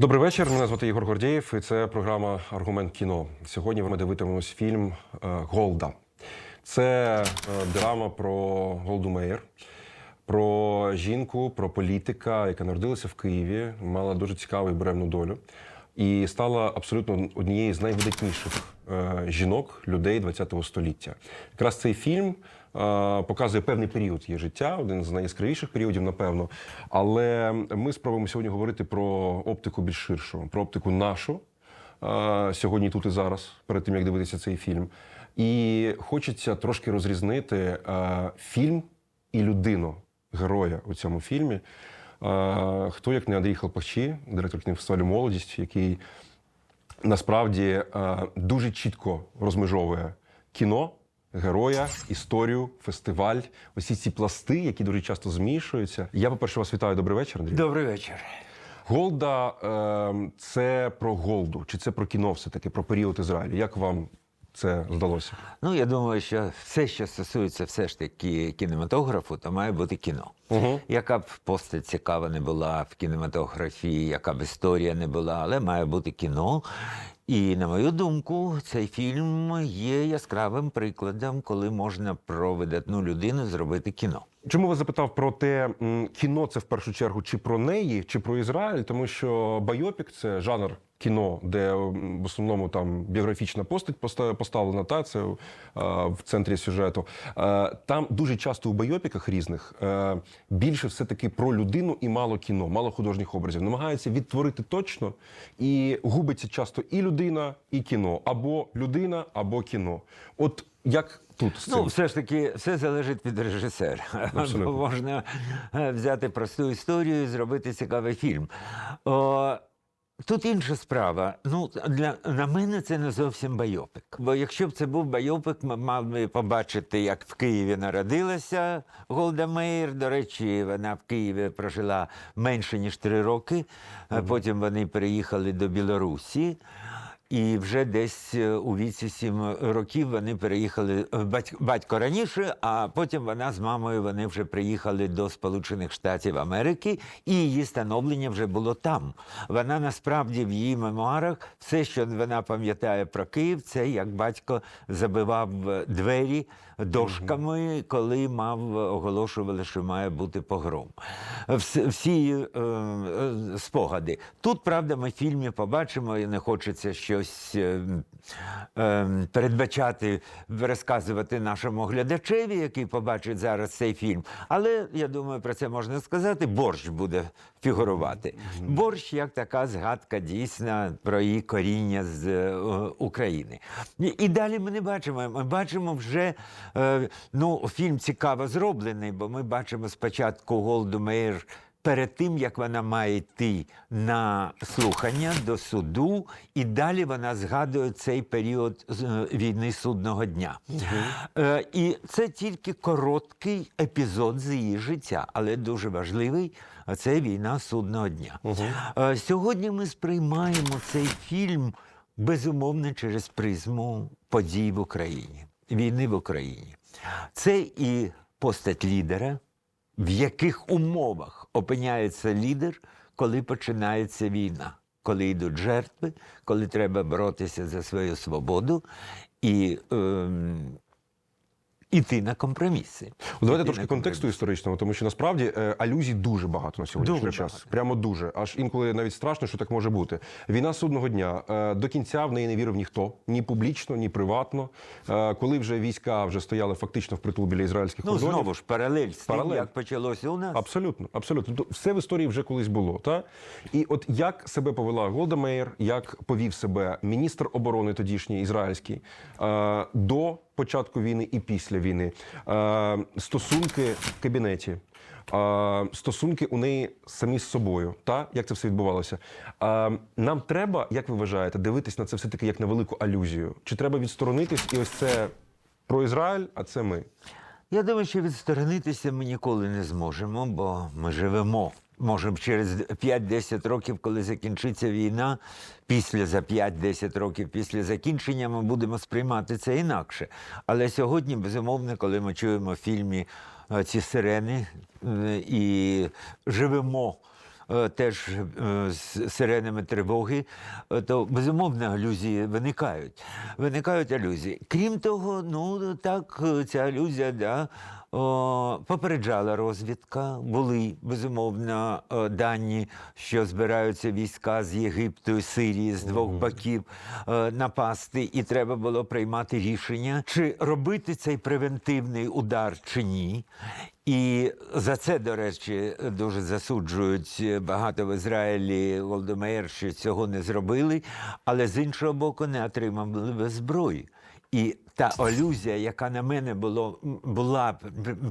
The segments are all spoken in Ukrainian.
Добрий вечір. Мене звати Ігор Гордєєв, і це програма Аргумент кіно. Сьогодні ми дивитимемось фільм е, Голда. Це е, драма про Голду Меєр, про жінку, про політика, яка народилася в Києві, мала дуже цікаву і буремну долю. І стала абсолютно однією з найвидатніших е, жінок, людей ХХ століття. Якраз цей фільм показує певний період її життя, один з найяскравіших періодів, напевно. Але ми спробуємо сьогодні говорити про оптику більш ширшу, про оптику нашу сьогодні, тут і зараз, перед тим як дивитися цей фільм. І хочеться трошки розрізнити фільм і людину, героя у цьому фільмі. Хто як не Андрій Хлопачі, директор кінофестивалю Молодість, який насправді дуже чітко розмежовує кіно, героя, історію, фестиваль, усі ці пласти, які дуже часто змішуються. Я, по-перше, вас вітаю. Добрий вечір, Андрій. Добрий вечір. Голда е, це про Голду, чи це про кіно, все-таки про період Ізраїлю? Як вам це здалося? Ну я думаю, що все, що стосується все ж таки кінематографу, то має бути кіно. Угу. Яка б постать цікава не була в кінематографії, яка б історія не була, але має бути кіно. І на мою думку, цей фільм є яскравим прикладом, коли можна про видатну людину зробити кіно. Чому вас запитав про те, кіно це в першу чергу чи про неї, чи про Ізраїль? Тому що байопік це жанр кіно, де в основному там біографічна постать поста- поставлена, та це е, в центрі сюжету. Е, Там дуже часто у байопіках різних е, більше все таки про людину і мало кіно, мало художніх образів. Намагаються відтворити точно і губиться часто і людина, і кіно, або людина, або кіно. От як тут? Ну, все ж таки, все залежить від режисера. Можна взяти просту історію і зробити цікавий фільм. О, Тут інша справа. Ну, для на мене це не зовсім байопик. Бо якщо б це був байопик, ми мали побачити, як в Києві народилася Голда Меїр. До речі, вона в Києві прожила менше ніж три роки. Потім вони переїхали до Білорусі. І вже десь е, у віці сім років вони переїхали е, батько, раніше, а потім вона з мамою вони вже приїхали до Сполучених Штатів Америки, і її становлення вже було там. Вона насправді в її мемуарах все, що вона пам'ятає про Київ, це як батько забивав е, двері дошками, коли мав оголошували, що має бути погром. Всі, е, е, спогади. Тут, правда, ми в фільмі побачимо, і не хочеться щось е, е, передбачати, розказувати нашому глядачеві, який побачить зараз цей фільм. Але я думаю, про це можна сказати. Борщ буде фігурувати. Борщ як така згадка дійсна про її коріння з е, України. І, далі ми не бачимо. Ми бачимо вже ну, фільм цікаво зроблений, бо ми бачимо спочатку Голду Меєр перед тим, як вона має йти на слухання до суду, і далі вона згадує цей період е, війни судного дня. Е, і це тільки короткий епізод з її життя, але дуже важливий. а Це війна судного дня. Е, Сьогодні ми сприймаємо цей фільм безумовно через призму подій в Україні, війни в Україні. Це і постать лідера, в яких умовах опиняється лідер, коли починається війна, коли йдуть жертви, коли треба боротися за свою свободу і ем, іти на компроміси. Давайте трошки контексту історичного, тому що насправді е, алюзій дуже багато на сьогоднішній Дуже час. багато. Прямо дуже. Аж інколи навіть страшно, що так може бути. Війна судного дня е, до кінця в неї не вірив ніхто, ні публічно, ні приватно. Е, Коли вже війська вже стояли фактично впритул біля ізраїльських Ну, кордонів. знову ж, паралель з Паралель. тим, як почалося у нас. Абсолютно, абсолютно. Тобто все в історії вже колись було. Та? І от як себе повела Голда Меєр, як повів себе міністр оборони тодішній ізраїльський до початку війни і після війни, е, стосунки в кабінеті. е, Стосунки у неї самі з собою, та як це все відбувалося. Е, Нам треба, як ви вважаєте, дивитись на це все таки як на велику алюзію? Чи треба відсторонитись і ось це про Ізраїль, а це ми? Я думаю, що відсторонитися ми ніколи не зможемо, бо ми живемо. Може, через 5-10 років, коли закінчиться війна, після за 5-10 років після закінчення ми будемо сприймати це інакше. Але сьогодні, безумовно, коли ми чуємо в фільмі е, ці сирени е, і живемо теж е, з сиренами тривоги, е, то безумовно алюзії виникають. Виникають алюзії. Крім того, ну так, е, ця алюзія, да. О, попереджала розвідка, були безумовно е, дані, що збираються війська з Єгипту і Сирії з двох боків е, напасти, і треба було приймати рішення, чи робити цей превентивний удар чи ні. І за це, до речі, дуже засуджують багато в Ізраїлі Володимир, що цього не зробили, але з іншого боку не отримали би зброї. І та алюзія, яка на мене було, була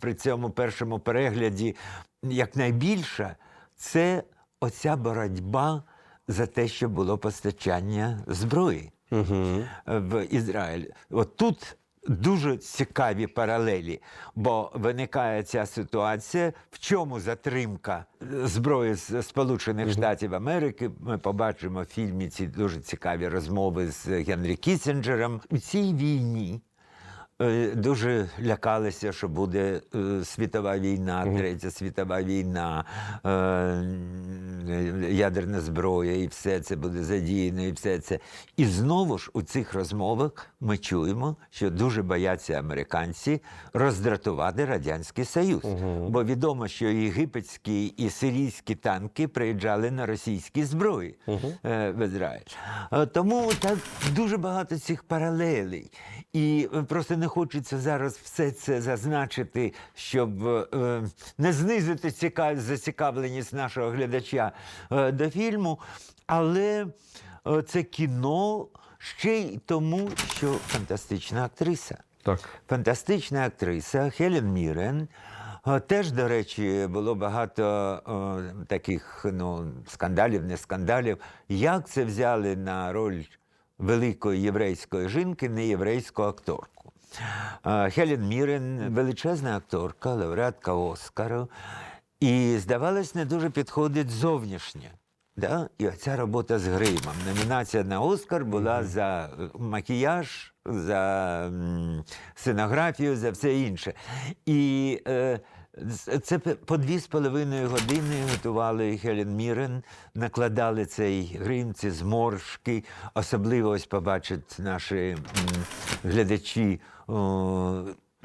при- цьому першому перегляді якнайбільша, це оця боротьба за те, що було постачання зброї Угу. в Ізраїль. От тут дуже цікаві паралелі, бо виникає ця ситуація, в чому затримка зброї з Сполучених Штатів Америки. Ми побачимо в фільмі ці дуже цікаві розмови з Генрі Кісінджером. У цій війні. Е, Дуже лякалися, що буде е, світова війна, третя світова війна, е, ядерна зброя, і все це буде задіяно, і все це. І знову ж у цих розмовах ми чуємо, що дуже бояться американці роздратувати Радянський Союз. Бо відомо, що єгипетські і сирійські танки приїжджали на російські зброї в Ізраїль. Тому так дуже багато цих паралелей. І просто не хочеться зараз все це зазначити, щоб е, не знизити ціка... зацікавленість нашого глядача е, до фільму. Але е, це кіно ще й тому, що фантастична актриса. Так. Фантастична актриса Хелен Мірен. Е, Теж, до речі, було багато е, таких ну, скандалів, не скандалів. Як це взяли на роль великої єврейської жінки, не єврейську акторку? Хелен Мірен величезна акторка, лауреатка Оскару. І, здавалось, не дуже підходить зовнішнє. Да? І оця робота з гримом. Номінація на Оскар була за е, макіяж, за сценографію, за все інше. І е, це по дві з половиною години готували Хелен Мірен, накладали цей грим, ці зморшки. Особливо ось побачать наші глядачі.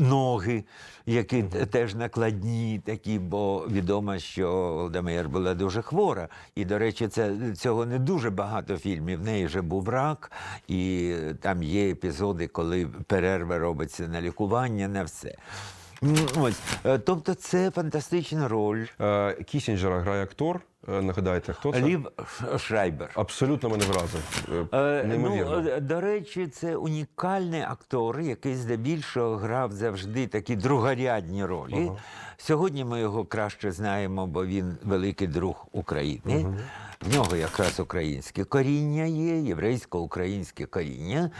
Ноги, які теж накладні такі, бо відомо, що Володимир була дуже хвора. І, до речі, це, цього не дуже багато фільмів. В неї вже був рак, і там є епізоди, коли перерва робиться на лікування, на все. Ось, Е, тобто це фантастична роль. Е, Кісінджера грає актор. Е, Нагадайте, хто це? Лів Шрайбер. Абсолютно мене вразив. Е, Неймовірно. Ну, до речі, це унікальний актор, який здебільшого грав завжди такі другорядні ролі. Сьогодні ми його краще знаємо, бо він великий друг України. В нього якраз українське коріння є, єврейсько-українське коріння,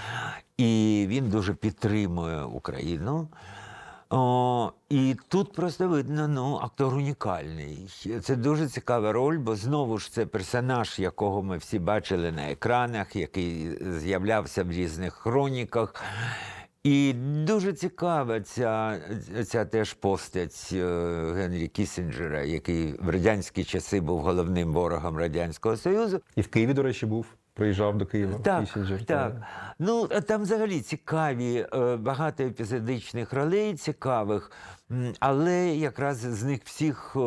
і він дуже підтримує Україну. О, і тут просто видно, ну, актор унікальний. Це дуже цікава роль, бо знову ж це персонаж, якого ми всі бачили на екранах, який з'являвся в різних хроніках. І дуже цікава ця, ця теж постать е, Генрі Кісінджера, який в радянські часи був головним ворогом Радянського Союзу. І в Києві, до речі, був. Приїжджав до Києва. Так, Кісінджер. так. Ну, там взагалі цікаві, е, багато епізодичних ролей цікавих, але якраз з них всіх е,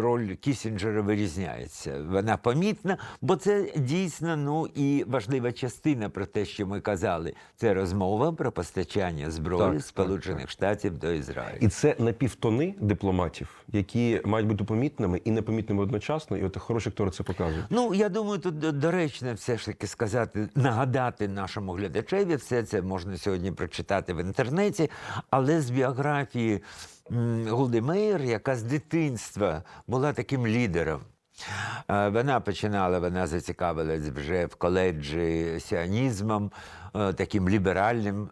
роль Кісінджера вирізняється. Вона помітна, бо це дійсно ну, і важлива частина про те, що ми казали. Це розмова про постачання зброї Так, Сполучених так, Штатів до Ізраїлю. І це напівтони дипломатів, які мають бути помітними і непомітними одночасно. І от хороші актори це показують. Ну, я думаю, тут доречно все ж таки сказати, нагадати нашому глядачеві, все це можна сьогодні прочитати в інтернеті, але з біографії м, Голдемейр, яка з дитинства була таким лідером. Е, Вона починала, вона зацікавилась вже в коледжі сіонізмом. е, таким ліберальним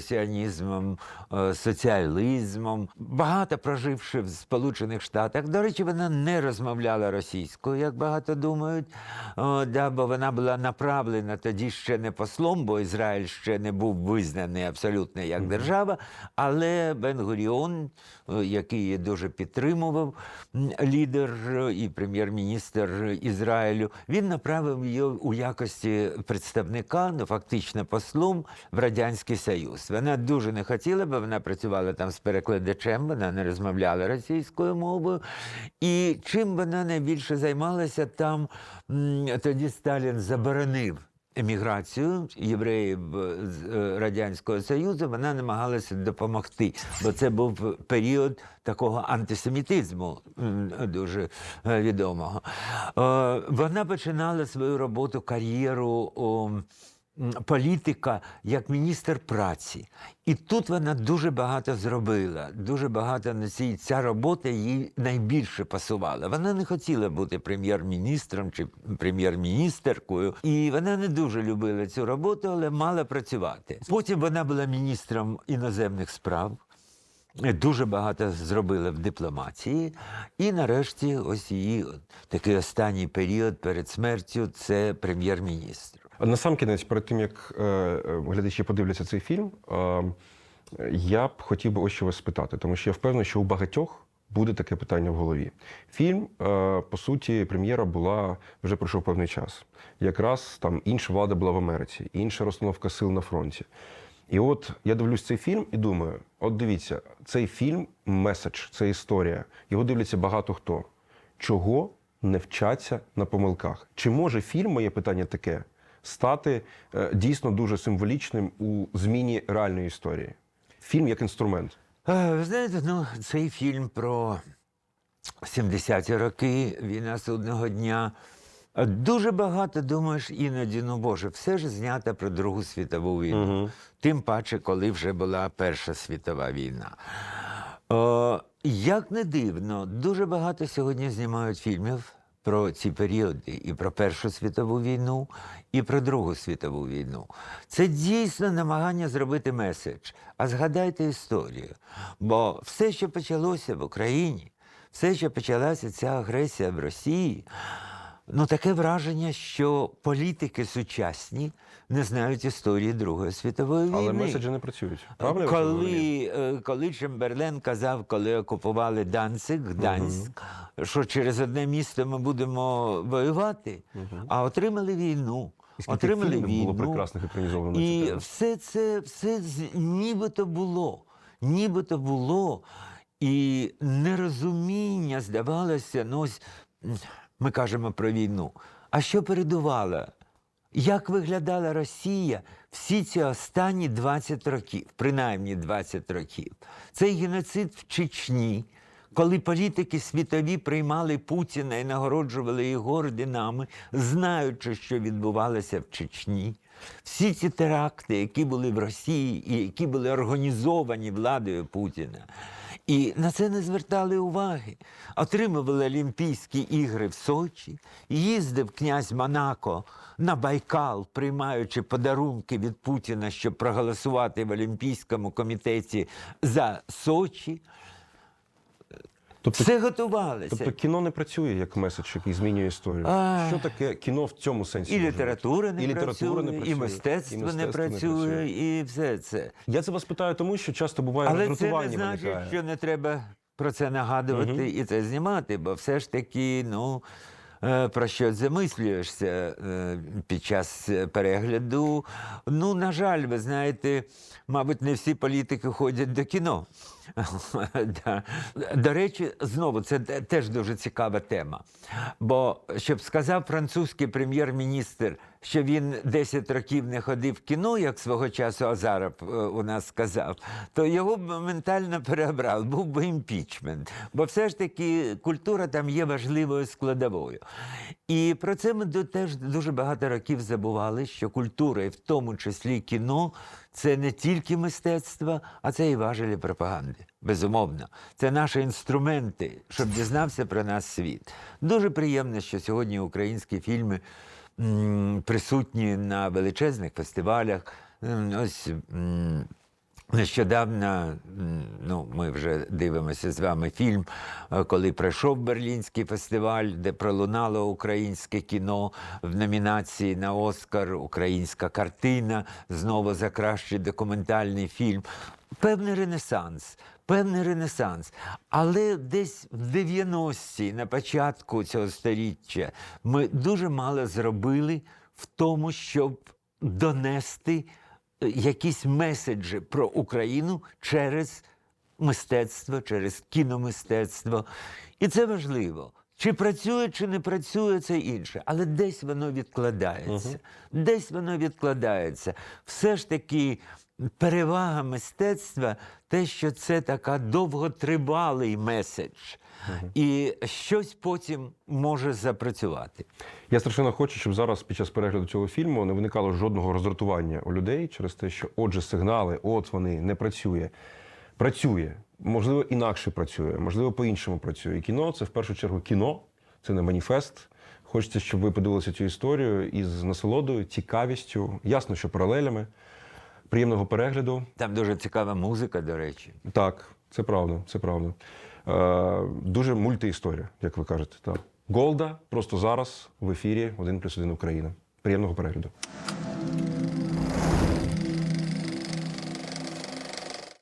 сіонізмом, е, соціалізмом. Багато проживши в Сполучених Штатах. До речі, вона не розмовляла російською, як багато думають. Да, бо вона була направлена тоді ще не послом, бо Ізраїль ще не був визнаний абсолютно як держава. Але Бен-Гуріон, який її дуже підтримував, лідер і прем'єр-міністр Ізраїлю, він направив її у якості представника, ну фактично послом в Радянський Союз. Вона дуже не хотіла, бо вона працювала там з перекладачем, вона не розмовляла російською мовою. І чим вона найбільше займалася, там тоді Сталін заборонив. Еміграцію євреїв е, з е, Радянського Союзу вона намагалася допомогти, бо це був період такого антисемітизму дуже е, відомого. Вона починала свою роботу, кар'єру політика як міністр праці. І тут вона дуже багато зробила. Дуже багато на цій ця робота їй найбільше пасувала. Вона не хотіла бути прем'єр-міністром чи прем'єр-міністеркою, і вона не дуже любила цю роботу, але мала працювати. Потім вона була міністром іноземних справ. Дуже багато зробила в дипломатії, і нарешті, ось її такий останній період перед смертю це прем'єр-міністр. На сам кінець, перед тим як е, е, глядачі подивляться цей фільм, е, я б хотів би ось що вас спитати, тому що я впевнений, що у багатьох буде таке питання в голові. Фільм, по суті, прем'єра була вже пройшов певний час. Якраз там інша влада була в Америці, інша розстановка сил на фронті. І от я дивлюсь цей фільм і думаю: от дивіться, цей фільм меседж, це історія. Його дивляться багато хто. Чого не вчаться на помилках? Чи може фільм, моє питання таке, стати е, дійсно дуже символічним у зміні реальної історії? Фільм як інструмент. Е, Ви знаєте, ну, цей фільм про 70-ті роки, війна судного дня. Е, Дуже багато думаєш іноді, ну Боже, все ж знято про Другу світову війну. Тим паче, коли вже була Перша світова війна. О, як не дивно, дуже багато сьогодні знімають фільмів про ці періоди і про Першу світову війну, і про Другу світову війну. Це дійсно намагання зробити меседж. А згадайте історію. Бо все, що почалося в Україні, все, що почалася ця агресія в Росії, ну таке враження, що політики сучасні не знають історії Другої світової війни. Але меседжі не працюють. Правильно? Коли, е, коли Чемберлен казав, коли окупували Данцик, Гданськ, що через одне місто ми будемо воювати, а отримали війну. І Отримали війну. було прекрасних екранізовано І все це все нібито було. Нібито було. І нерозуміння здавалося, ну ось ми кажемо про війну. А що передувало? Як виглядала Росія всі ці останні 20 років, принаймні 20 років? Цей геноцид в Чечні, коли політики світові приймали Путіна і нагороджували його орденами, знаючи, що відбувалося в Чечні. Всі ці теракти, які були в Росії і які були організовані владою Путіна. І на це не звертали уваги. Отримували Олімпійські ігри в Сочі, їздив князь Монако на Байкал, приймаючи подарунки від Путіна, щоб проголосувати в Олімпійському комітеті за Сочі. Тобто, Все готувалося. тобто кіно не працює як меседж, який змінює історію. А. Що таке кіно в цьому сенсі? І література не, і працює, література не працює, і мистецтво, і не мистецтво працює, і все це. Я це вас питаю, тому що часто буває Але це не значить, виникає. що не треба про це нагадувати і це знімати, бо все ж таки, ну. е, Про що замислюєшся е, під час перегляду? Ну, на жаль, ви знаєте, мабуть, не всі політики ходять до кіно. До речі, знову це теж дуже цікава тема. Бо щоб сказав французький прем'єр-міністр, що він 10 років не ходив в кіно, як свого часу Азаров е, у нас сказав, то його б ментально перебрав, був би імпічмент. Бо все ж таки культура там є важливою складовою. І про це ми теж дуже багато років забували, що культура, і в тому числі кіно, це не тільки мистецтво, а це і важелі пропаганди. Безумовно, це наші інструменти, щоб дізнався про нас світ. Дуже приємно, що сьогодні українські фільми присутні на величезних фестивалях. Ось Нещодавно, ну, ми вже дивимося з вами фільм, е, коли пройшов Берлінський фестиваль, де пролунало українське кіно в номінації на Оскар, українська картина, знову за кращий документальний фільм. Певний ренесанс, певний ренесанс. Але десь в 90-ті, на початку цього століття, ми дуже мало зробили в тому, щоб донести е, якісь меседжі про Україну через мистецтво, через кіномистецтво. І це важливо. Чи працює, чи не працює, це інше. Але десь воно відкладається. Десь воно відкладається. Все ж таки, перевага мистецтва те, що це така довготривалий меседж. І щось потім може запрацювати. Я страшенно хочу, щоб зараз під час перегляду цього фільму не виникало жодного роздратування у людей через те, що отже, сигнали, от вони не працює. Працює, можливо, інакше працює, можливо, по-іншому працює. Кіно це в першу чергу кіно, це не маніфест. Хочеться, щоб ви подивилися цю історію із насолодою, цікавістю, ясно, що паралелями, приємного перегляду. Там дуже цікава музика, до речі. Так, це правда, це правда. Е, дуже мультиісторія, як ви кажете. Так. Голда просто зараз в ефірі 1 плюс 1 Україна. Приємного перегляду.